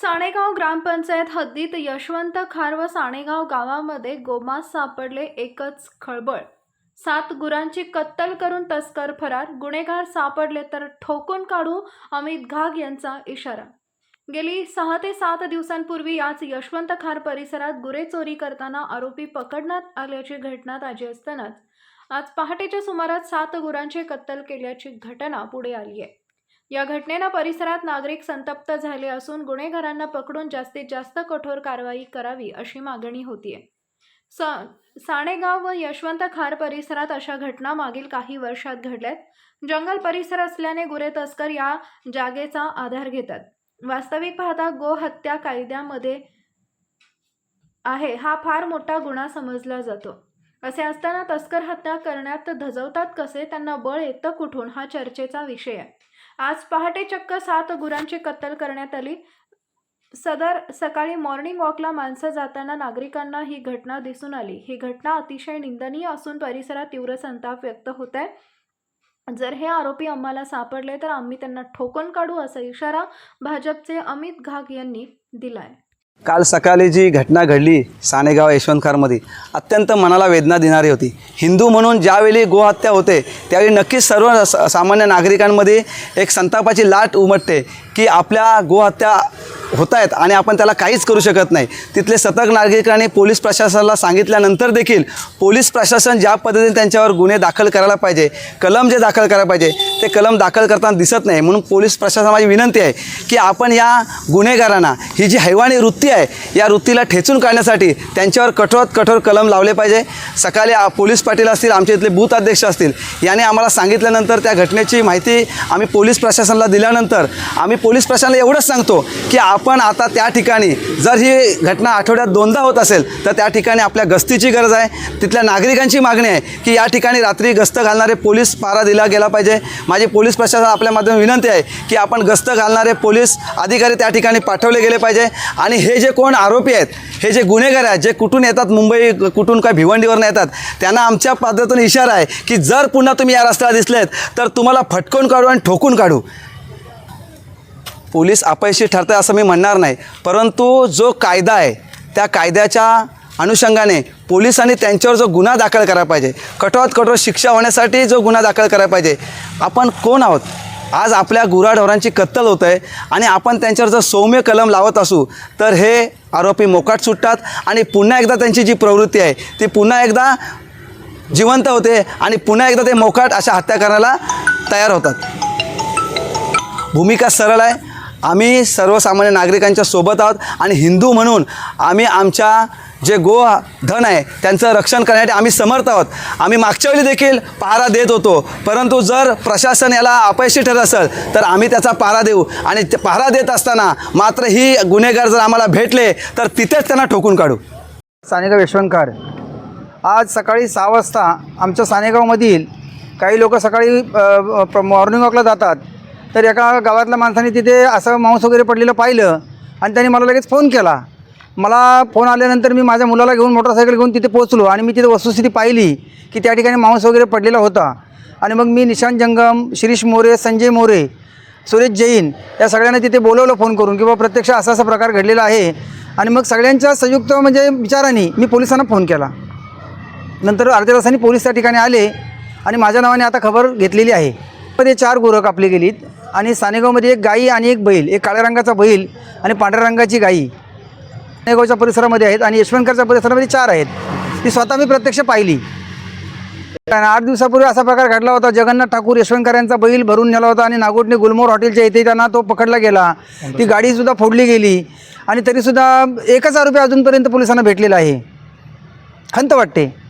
साणेगाव ग्रामपंचायत हद्दीत यशवंत खार व साणेगाव गावामध्ये गोमास सापडले एकच खळबळ. सात गुरांची कत्तल करून तस्कर फरार गुन्हेगार सापडले तर ठोकून काढू अमित घाग यांचा इशारा. गेली सहा ते सात दिवसांपूर्वी याच यशवंत खार परिसरात गुरे चोरी करताना आरोपी पकडण्यात आल्याची घटना ताजी असतानाच. आज पहाटेच्या सुमारास सात गुरांची कत्तल केल्याची घटना पुढे आली आहे या घटनेनं परिसरात नागरिक संतप्त झाले असून गुन्हेगारांना पकडून जास्तीत जास्त कठोर कारवाई करावी अशी मागणी होतीये. स साणेगाव व यशवंत खार परिसरात अशा घटना मागील काही वर्षात घडल्यात. जंगल परिसर असल्याने गुरे तस्कर या जागेचा आधार घेतात. वास्तविक पाहता गोहत्या कायद्यामध्ये आहे हा फार मोठा गुन्हा समजला जातो. असे असताना तस्कर हत्या करण्यात धजवतात कसे? त्यांना बळ येतं कुठून? हा चर्चेचा विषय आहे. आज पहाटे चक्क सात गुरांची कत्तल करण्यात आली. सदर सकाळी मॉर्निंग वॉकला माणसं जाताना नागरिकांना ही घटना दिसून आली. ही घटना अतिशय निंदनीय असून परिसरात तीव्र संताप व्यक्त होत आहे जर हे आरोपी आम्हाला सापडले तर आम्ही त्यांना ठोकून काढू असा इशारा भाजपचे अमित घाग यांनी दिलाय. काल सकाळी जी घटना घडली सानेगाव यशवंतखारमध्ये अत्यंत मनाला वेदना देणारी होती. हिंदू म्हणून ज्यावेळी गोहत्या होते त्यावेळी नक्कीच सर्व सामान्य नागरिकांमध्ये एक संतापाची लाट उमटते की आपल्या गोहत्या होत आहेत आणि आपण त्याला काहीच करू शकत नाही. तिथले सतर्क नागरिकांनी पोलीस प्रशासनाला सांगितल्यानंतर देखील पोलीस प्रशासन ज्या पद्धतीने त्यांच्यावर गुन्हे दाखल करायला पाहिजे कलम जे दाखल करायला पाहिजे ते कलम दाखल करताना दिसत नाही. म्हणून पोलीस प्रशासनाला माझी विनंती आहे की आपण या गुन्हेगारांना ही जी हैवाणी वृत्ती आहे या वृत्तीला ठेचून काढण्यासाठी त्यांच्यावर कठोरात कठोर कलम लावले पाहिजे. सकाळी पोलीस पाटील असतील आमचे इथले बूथ अध्यक्ष असतील याने आम्हाला सांगितल्यानंतर त्या घटनेची माहिती आम्ही पोलीस प्रशासनाला दिल्यानंतर आम्ही पोलीस प्रशासनाला एवढंच सांगतो की आपण आता त्या ठिकाणी जर ही घटना आठवड्यात दोनदा होत असेल तर त्या ठिकाणी आपल्या गस्तीची गरज आहे. तिथल्या नागरिकांची मागणी आहे की या ठिकाणी रात्री गस्त घालणारे पोलीस पारा दिला गेला पाहिजे. माझी पोलीस प्रशासन आपल्या माध्यमातून विनंती आहे की आपण गस्त घालणारे पोलीस अधिकारी त्या ठिकाणी पाठवले गेले पाहिजे. आणि हे जे कोण आरोपी आहेत हे जे गुन्हेगार आहेत जे कुठून येतात मुंबई कुठून काय भिवंडीवरनं येतात त्यांना आमच्या पद्धतीने इशारा आहे की जर पुन्हा तुम्ही या रस्त्याला दिसलेत तर तुम्हाला फटकून काढू आणि ठोकून काढू. पोलीस अपयशी ठरतं असं मी म्हणणार नाही. परंतु जो कायदा आहे त्या कायद्याच्या अनुषंगाने पोलिसांनी त्यांच्यावर जो गुन्हा दाखल करायला पाहिजे कठोरात कठोर शिक्षा होण्यासाठी जो गुन्हा दाखल करायला पाहिजे आपण कोण आहोत? आज आपल्या गुराढोरांची कत्तल होत आहे आणि आपण त्यांच्यावर जर सौम्य कलम लावत असू तर हे आरोपी मोकाट सुटतात आणि पुन्हा एकदा त्यांची जी प्रवृत्ती आहे ती पुन्हा एकदा जिवंत होते आणि पुन्हा एकदा ते मोकाट अशा हत्या करायला तयार होतात. भूमिका सरळ आहे. आम्ही सर्वसामान्य नागरिकांच्या सोबत आहोत आणि हिंदू म्हणून आम्ही आमच्या जे गो धन आहे त्यांचं रक्षण करण्यासाठी आम्ही समर्थ आहोत. आम्ही मागच्या वेळी देखील पहारा देत होतो. परंतु जर प्रशासन याला अपयशी ठरत असेल तर आम्ही त्याचा पहारा देऊ. आणि ते पहारा देत असताना मात्र ही गुन्हेगार जर आम्हाला भेटले तर तिथेच त्यांना ठोकून काढू. सानेगाव यशवंतकार. आज सकाळी सहा वाजता आमच्या सानेगावमधील काही लोक सकाळी मॉर्निंग वॉकला जातात. तर एका गावातल्या माणसाने तिथे असं मांस वगैरे पडलेलं पाहिलं आणि त्यांनी मला लगेच फोन केला. मला फोन आल्यानंतर मी माझ्या मुलाला घेऊन मोटरसायकल घेऊन तिथे पोचलो आणि मी तिथे वस्तुस्थिती पाहिली की त्या ठिकाणी मांस वगैरे पडलेला होता. आणि मग मी निशांत जंगम शिरीष मोरे संजय मोरे सुरेश जैन या सगळ्यांना तिथे बोलवलं फोन करून किंवा प्रत्यक्ष असा असा प्रकार घडलेला आहे. आणि मग सगळ्यांच्या संयुक्त म्हणजे विचाराने मी पोलिसांना फोन केला. नंतर अर्ध्या तासांनी पोलीस त्या ठिकाणी आले आणि माझ्या नावाने आता खबर घेतलेली आहे. मध्ये चार गुरं कापली गेलीत. आणि सानेगावमध्ये एक गाई आणि एक बैल एक काळ्या रंगाचा बैल आणि पांढऱ्या रंगाची गाई. सानेगावच्या परिसरामध्ये आहेत आणि यशवंतकरच्या परिसरामध्ये चार आहेत. ती स्वतः मी प्रत्यक्ष पाहिली. आणि आठ दिवसापूर्वी असा प्रकार घडला होता जगन्नाथ ठाकूर यशवंतकर यांचा बैल भरून नेला होता आणि नागोटने गुलमोर हॉटेलच्या इथे त्यांना तो पकडला गेला. ती गाडीसुद्धा फोडली गेली. आणि तरीसुद्धा एकच आरोपी अजूनपर्यंत पोलिसांना भेटलेला आहे. खंत वाटते.